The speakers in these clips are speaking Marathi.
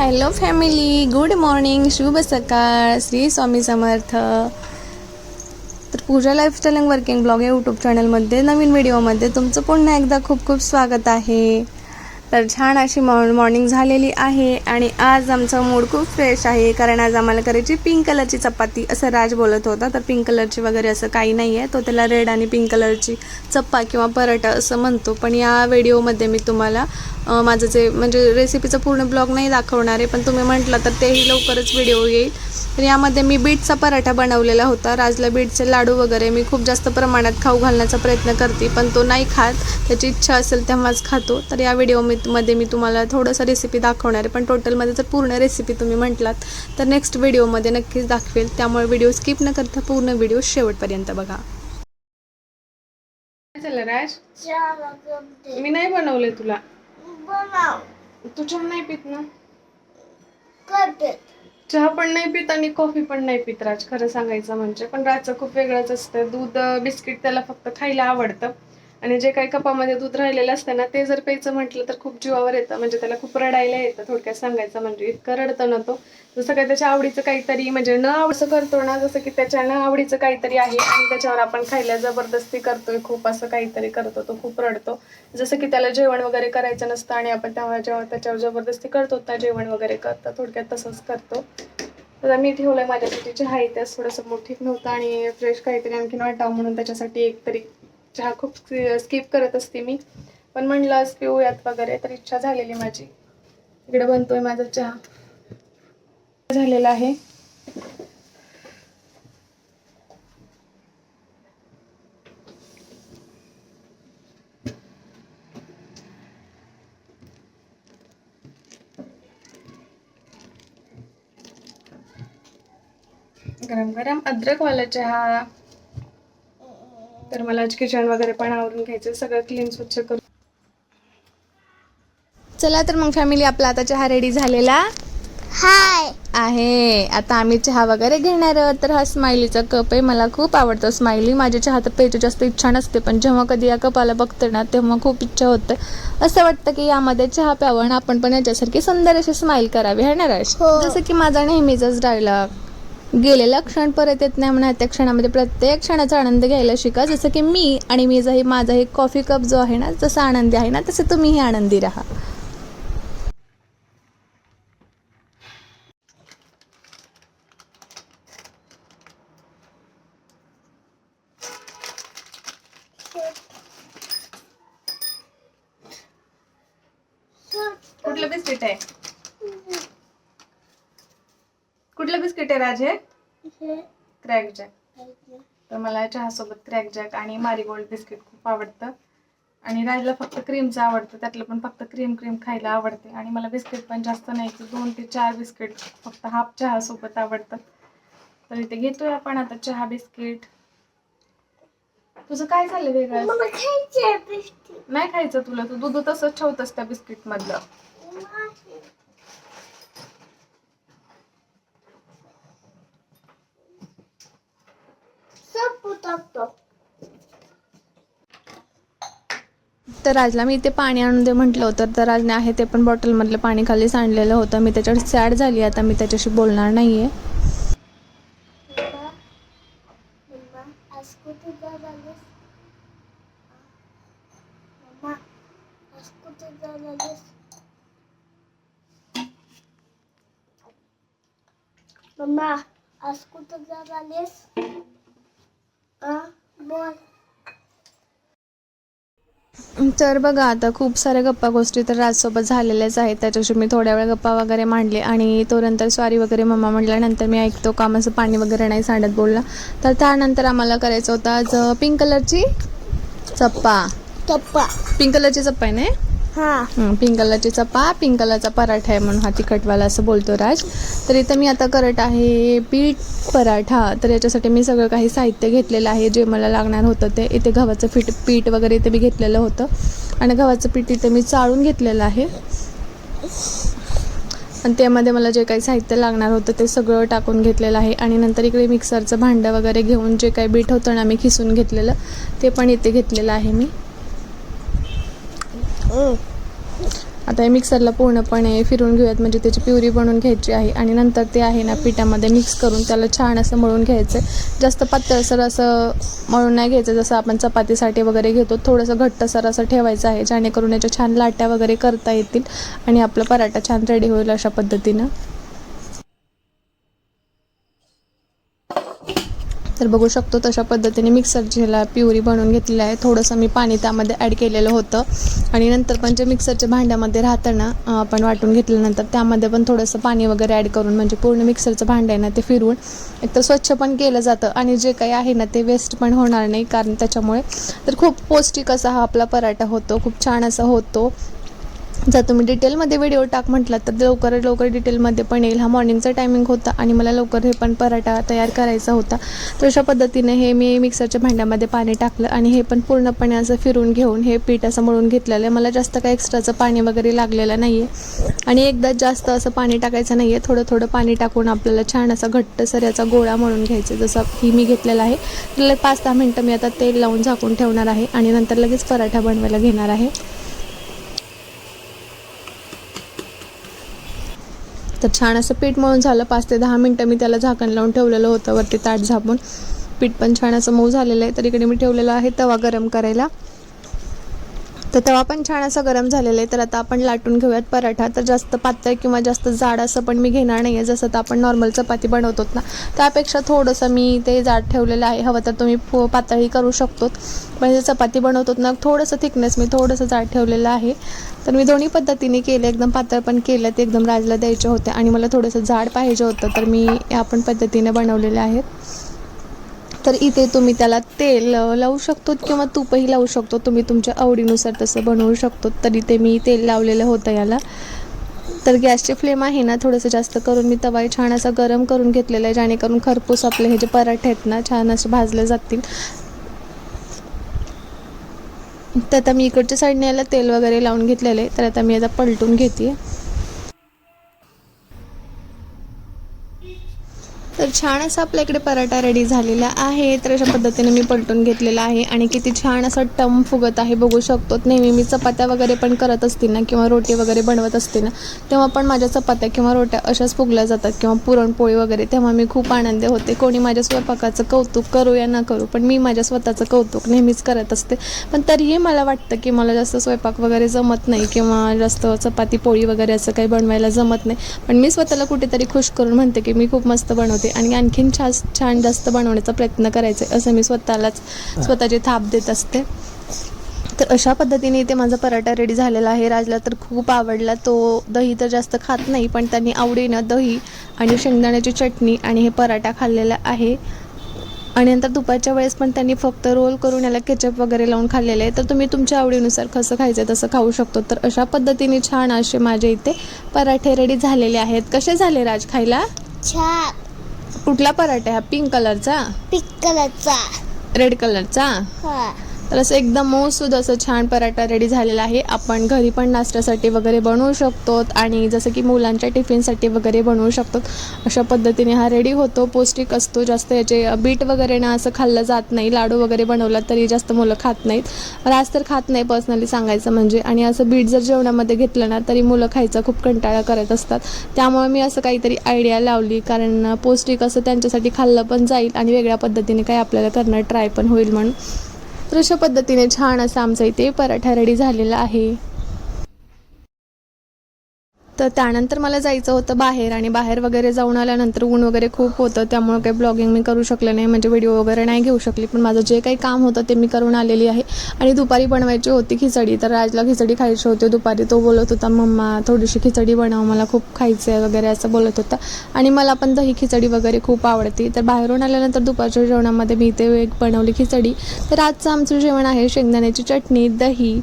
हॅलो फॅमिली गुड मॉर्निंग शुभ सकाळ. श्री स्वामी समर्थ. तर Pooja lifestyle and working blog या यूट्यूब चॅनलमध्ये नवीन व्हिडिओमध्ये तुमचं पुन्हा एकदा खूप खूप स्वागत आहे. तर छान अशी मॉ मॉर्निंग झालेली आहे आणि आज आमचा मूड खूप फ्रेश आहे कारण आज आम्हाला करायची पिंक कलरची चपाती असं राज बोलत होता. तर पिंक कलरची वगैरे असं काही नाही आहे. तो त्याला रेड आणि पिंक कलरची चप्पा किंवा पराठा असं म्हणतो. पण या व्हिडिओमध्ये मी तुम्हाला माझं जे म्हणजे रेसिपीचं पूर्ण ब्लॉग नाही दाखवणार आहे पण तुम्ही म्हटलं तर तेही लवकरच व्हिडिओ येईल. तर यामध्ये मी बीटचा पराठा बनवलेला होता. राजला बीटचे लाडू वगैरे मी खूप जास्त प्रमाणात खाऊ घालण्याचा प्रयत्न करते पण तो नाही खात. त्याची इच्छा असेल तेव्हाच खातो. तर या व्हिडिओ मी मध्ये मी तुम्हाला थोडंसं रेसिपी दाखवणार आहे पण टोटलमध्ये जर पूर्ण रेसिपी तुम्ही म्हटलात तर नेक्स्ट व्हिडिओमध्ये नक्कीच दाखवेल. त्यामुळे व्हिडिओ स्किप न करता पूर्ण व्हिडिओ शेवटपर्यंत बघा. राज? मी नाही बनवले तुला. बनव. तू चहा नाही पित ना? करते. चहा पण नाही पित आणि कॉफी पण नाही पित राज खरं सांगायचं म्हणजे. पण राजचं खूप वेगळंच असतं. दूध बिस्किट त्याला फक्त खायला आवडतं. आणि जे काही कपामध्ये दूध राहिलेलं असतं ना ते जर प्यायचं म्हटलं तर खूप जीवावर येतं. म्हणजे त्याला खूप रडायला येतं थोडक्यात सांगायचं म्हणजे. इतकं रडतं ना तो. जसं काही त्याच्या आवडीचं काहीतरी म्हणजे न आवडचं करतो ना जसं की त्याच्या न आवडीचं काहीतरी आहे आणि त्याच्यावर आपण खायला जबरदस्ती करतोय खूप असं काहीतरी करतो तो खूप रडतो. जसं की त्याला जेवण वगैरे करायचं नसतं आणि आपण तेव्हा जेव्हा त्याच्यावर जबरदस्ती करतो त्या जेवण वगैरे करतं थोडक्यात तसंच करतो. तर मी ठेवलंय माझ्यासाठी चहा इथे थोडंसं मूड ठीक नव्हतं आणि फ्रेश काहीतरी आणखीन वाटावं म्हणून त्याच्यासाठी एक तरी चहा खूप स्किप करत असते मी. पण म्हणलं आज पिऊयात वगैरे तर इच्छा झालेली माझी. इकडे बनतोय माझा चहा. झालेला आहे. गरम गरम अद्रकवाला चहा. तर मला आज किचन वगैरे पण आवरून घ्यायचं सगळं क्लीन स्वच्छ करून. चला तर मग फॅमिली आपला आता चहा रेडी झालेला. हाय. आहे. आता आम्ही चहा वगैरे घेणार आहोत. तर हा स्माइलीचा कप आहे. मला खूप आवडतं स्माइली. माझी चहा तर प्यायची जास्त इच्छा नसते पण जेव्हा कधी या कपाला बघते ना तेव्हा खूप इच्छा होते. असं वाटतं की यामध्ये चहा प्यावं आणि आपण पण याच्यासारखी सुंदर अशी स्माइल करावी है ना राज? हो. जसं की माझा नेहमीचाच डायलॉग गेलेला क्षण परत येत नाही म्हणा त्या क्षणामध्ये प्रत्येक क्षणाचा आनंद घ्यायला शिका. जसं की मी आणि मी जही माझा हे कॉफी कप जो आहे ना जसा आनंदी आहे ना तसे तुम्हीही आनंदी राहा. कुठलं बिस्किट आहे कुठलं बिस्किट आहे राज हे क्रॅक जॅक तर मला चहासोबत क्रॅक जॅक आणि मारीगोल्ड बिस्किट खूप आवडतं. आणि राजला फक्त क्रीमचं आवडतं त्यातलं पण फक्त क्रीम क्रीम खायला आवडते. आणि मला बिस्किट पण जास्त नाही की दोन ते चार बिस्किट फक्त हाफ चहासोबत आवडतात. तर इथे घेतोय आपण आता चहा बिस्किट. तुझं काय झालं वेगळं? नाही खायचं तुला तू दूध तसंच ठेवतस त्या बिस्किट मधलं टाकतो. तर राजला मी इथे पाणी आणून दे म्हटलं होतं. तर राजने आहे ते पण बॉटलमधलं पाणी खाली सांडलेलं होतं. मी त्याच्यावर सॅड झाली. आता मी त्याच्याशी बोलणार नाही आहे मम्मा आज कुठे जाणारस मम्मा आज कुठे जाणारस आ बोल तर बघा आता खूप साऱ्या गप्पा गोष्टी तर राजसोबत झालेल्याच आहेत. त्याच्याशी मी थोड्या वेळ गप्पा वगैरे मांडले आणि तो नंतर स्वारी वगैरे मम्मा म्हटल्यानंतर मी ऐकतो कामाचं पाणी वगैरे नाही सांडत बोलला. तर त्यानंतर आम्हाला करायचं होतं आज पिंक कलरची चप्पा. टप्पा पिंक कलरची चप्पा आहे ना? हा. पिंक कलरची चपा पिंक कलरचा पराठा आहे म्हणून हा तिखटवाला असं बोलतो राज. तर इथं मी आता करत आहे पीठ पराठा. तर याच्यासाठी मी सगळं काही साहित्य घेतलेलं आहे जे मला लागणार होतं ते. इथे गव्हाचं पीठ पीठ वगैरे इथे मी घेतलेलं होतं. आणि गव्हाचं पीठ इथे मी चाळून घेतलेलं आहे. आणि त्यामध्ये मला जे काही साहित्य लागणार होतं ते सगळं टाकून घेतलेलं आहे. आणि नंतर इकडे मिक्सरचं भांडं वगैरे घेऊन जे काही बीट होतं ना मी खिसून घेतलेलं ते पण इथे घेतलेलं आहे मी. आता हे मिक्सरला पूर्णपणे फिरून घेऊयात. म्हणजे त्याची प्युरी बनवून घ्यायची आहे आणि नंतर ते आहे ना पिठामध्ये मिक्स करून त्याला छान असं मळून घ्यायचं आहे जास्त पातळसर असं मळून नाही घ्यायचं. जसं आपण चपातीसाठी वगैरे घेतो थोडंसं घट्टसर असं ठेवायचं आहे जेणेकरून याच्या छान लाट्या वगैरे करता येतील आणि आपला पराठा छान रेडी होईल अशा पद्धतीनं. तर बघू शकतो तशा पद्धतीने मिक्सरची ह्याला प्युरी बनवून घेतलेली आहे. थोडंसं मी पाणी त्यामध्ये ॲड केलेलं होतं. आणि नंतर पण जे मिक्सरच्या भांड्यामध्ये राहतं ना आपण वाटून घेतल्यानंतर त्यामध्ये पण थोडंसं पाणी वगैरे ॲड करून म्हणजे पूर्ण मिक्सरचं भांडं आहे ना ते फिरवून एकतर स्वच्छ पण केलं जातं आणि जे काही आहे ना ते वेस्ट पण होणार नाही. कारण त्याच्यामुळे तर खूप पौष्टिक असा हा आपला पराठा होतो. खूप छान असा होतो. जर तुम्ही डिटेलमध्ये व्हिडिओ टाक म्हटला तर लवकर लवकर डिटेलमध्ये पण येईल. हा मॉर्निंगचा टायमिंग होता आणि मला लवकर हे पण पराठा तयार करायचा होता. तर अशा पद्धतीने हे मी मिक्सरच्या भांड्यामध्ये पाणी टाकलं आणि हे पण पूर्णपणे असं फिरून घेऊन हे पीठ असं मळून घेतलेलं आहे. मला जास्त काय एक्स्ट्राचं पाणी वगैरे लागलेलं नाही आहे आणि एकदाच जास्त असं पाणी टाकायचं नाही आहे थोडं थोडं पाणी टाकून आपल्याला छान असा घट्ट याचा गोळा मळून घ्यायचा जसं ही मी घेतलेला आहे. तर पाच दहा मिनटं मी आता तेल लावून झाकून ठेवणार आहे आणि नंतर लगेच पराठा बनवायला घेणार आहे. तर छान असं पीठ मळून झालं. पाच ते दहा मिनटं मी त्याला झाकण लावून ठेवलेलं होतं. वरती ताट झापून पीठ पण छान असं मऊ झालेलं आहे. तर इकडे मी ठेवलेलं आहे तवा गरम करायला. तर तवा पण छान असा गरम झालेला आहे. तर आता आपण लाटून घेऊयात पराठा. तर जास्त पातळ किंवा जास्त जाड असं पण मी घेणार नाही आहे जसं तर आपण नॉर्मल चपाती बनवतो ना. त्यापेक्षा थोडंसं मी ते जाड ठेवलेलं आहे. हवं तर तुम्ही फो पातळही करू शकतो म्हणजे चपाती बनवतो ना थोडंसं थिकनेस मी थोडंसं जाड ठेवलेलं आहे. तर मी दोन्ही पद्धतीने केले एकदम पातळ पण केलं ते एकदम राजला द्यायचे होते. आणि मला थोडंसं जाड पाहिजे होतं तर मी या पण पद्धतीने बनवलेले आहेत तर इथे तुम्ही त्याला तेल लावू शकतो किंवा तूपही लावू शकतो. तुम्ही तुमच्या आवडीनुसार तसं बनवू शकतो. तर इथे मी तेल लावलेलं होतं याला. तर गॅसची फ्लेम आहे ना थोडंसं जास्त करून मी तवा छान असा गरम करून घेतलेला आहे जेणेकरून खरपूस आपले हे जे पराठे आहेत ना छान असे भाजले जातील. तर आता मी इकडच्या साईडने याला तेल वगैरे लावून घेतलेलं आहे. तर आता मी आता पलटून घेते. तर छान असा आपल्या इकडे पराठा रेडी झालेला आहे. तर अशा पद्धतीने मी पलटून घेतलेला आहे आणि किती छान असा टम फुगत आहे. बघू शकतो नेहमी मी चपात्या वगैरे पण करत असते ना किंवा रोटी वगैरे बनवत असते ना तेव्हा पण माझ्या चपात्या किंवा रोट्या अशाच फुगल्या जातात किंवा पुरणपोळी वगैरे तेव्हा मी खूप आनंदी होते. कोणी माझ्या स्वयंपाकाचं कौतुक करू या ना करू पण मी माझ्या स्वतःचं कौतुक नेहमीच करत असते. पण तरीही मला वाटतं की मला जास्त स्वयंपाक वगैरे जमत नाही किंवा जास्त चपाती पोळी वगैरे असं काही बनवायला जमत नाही. पण मी स्वतःला कुठेतरी खुश करून म्हणते की मी खूप मस्त बनवते. आणि आणखीन छान छान जास्त बनवण्याचा प्रयत्न करायचा आहे असं मी स्वतःलाच स्वतःची थाप देत असते. तर अशा पद्धतीने इथे माझा पराठा रेडी झालेला आहे. राजला तर खूप आवडला. तो दही तर जास्त खात नाही पण त्यांनी आवडीनं दही आणि शेंगदाण्याची चटणी आणि हे पराठा खाल्लेला आहे. आणि नंतर दुपारच्या वेळेस पण त्यांनी फक्त रोल करून याला केचप वगैरे लावून खाल्लेले आहे. तर तुम्ही तुमच्या आवडीनुसार कसं खायचं तसं खाऊ शकतो. तर अशा पद्धतीने छान असे माझे इथे पराठे रेडी झालेले आहेत. कसे झाले राज खायला? छान. कुठला पराठा हा पिंक कलरचा पिक कलरचा रेड कलरचा हा. तर असं एकदम मऊसूद असं छान पराठा रेडी झालेला आहे. आपण घरी पण नाश्त्यासाठी वगैरे बनवू शकतो आणि जसं की मुलांच्या टिफिनसाठी वगैरे बनवू शकतो अशा पद्धतीने हा रेडी होतो. पौष्टिक असतो. जास्त याचे बीट वगैरे ना असं खाल्लं जात नाही. लाडू वगैरे बनवला तरी जास्त मुलं खात नाहीत. राज तर खात नाही पर्सनली सांगायचं म्हणजे. आणि असं बीट जर जेवणामध्ये घेतलं ना तरी मुलं खायचा खूप कंटाळा करत असतात. त्यामुळे मी असं काहीतरी आयडिया लावली. कारण पौष्टिक असं त्यांच्यासाठी खाल्लं पण जाईल आणि वेगळ्या पद्धतीने काही आपल्याला करणं ट्राय पण होईल म्हणून. तर अशा पद्धतीने छान असं आमचा इथे पराठा रेडी झालेला आहे. तर त्यानंतर मला जायचं होतं बाहेर आणि बाहेर वगैरे जाऊन आल्यानंतर ऊन वगैरे खूप होतं. त्यामुळं काही ब्लॉगिंग मी करू शकले नाही म्हणजे व्हिडिओ वगैरे नाही घेऊ शकली. पण माझं जे काही काम होतं ते मी करून आलेली आहे. आणि दुपारी बनवायची होती खिचडी तर राजला खिचडी खायची होती. दुपारी तो बोलत होता मम्मा थोडीशी खिचडी बनव मला खूप खायचं आहे वगैरे असं बोलत होता. आणि मला पण दही खिचडी वगैरे खूप आवडते. तर बाहेरून आल्यानंतर दुपारच्या जेवणामध्ये मी ते एक बनवली खिचडी. तर आजचं आमचं जेवण आहे शेंगदाण्याची चटणी दही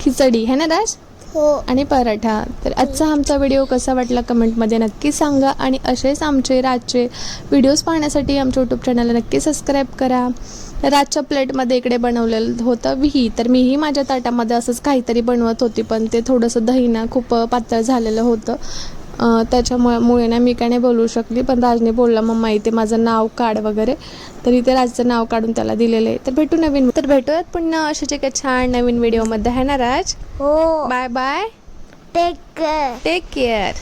खिचडी. है ना राज? हो. आणि पराठा. तर आजचा आमचा व्हिडिओ कसा वाटला कमेंटमध्ये नक्की सांगा. आणि असेच आमचे रातचे व्हिडिओज पाहण्यासाठी आमच्या यूट्यूब चॅनलला नक्की सबस्क्राईब करा. रातच्या प्लेटमध्ये इकडे बनवलेलं होतं विही. तर मीही माझ्या ताटामध्ये असंच काहीतरी बनवत होती पण ते थोडंसं दहीना खूप पातळ झालेलं होतं. त्याच्यामुळे मुळे ना मी काय नाही बोलू शकली. पण राजने बोलला मम्मा इथे माझं नाव काढ वगैरे. तर इथे राजचं नाव काढून त्याला दिलेलं आहे. तर भेटू नवीन तर भेटूयात पुन्हा अशाच एका छान नवीन व्हिडिओमध्ये आहे ना राज? हो. Bye bye take care take care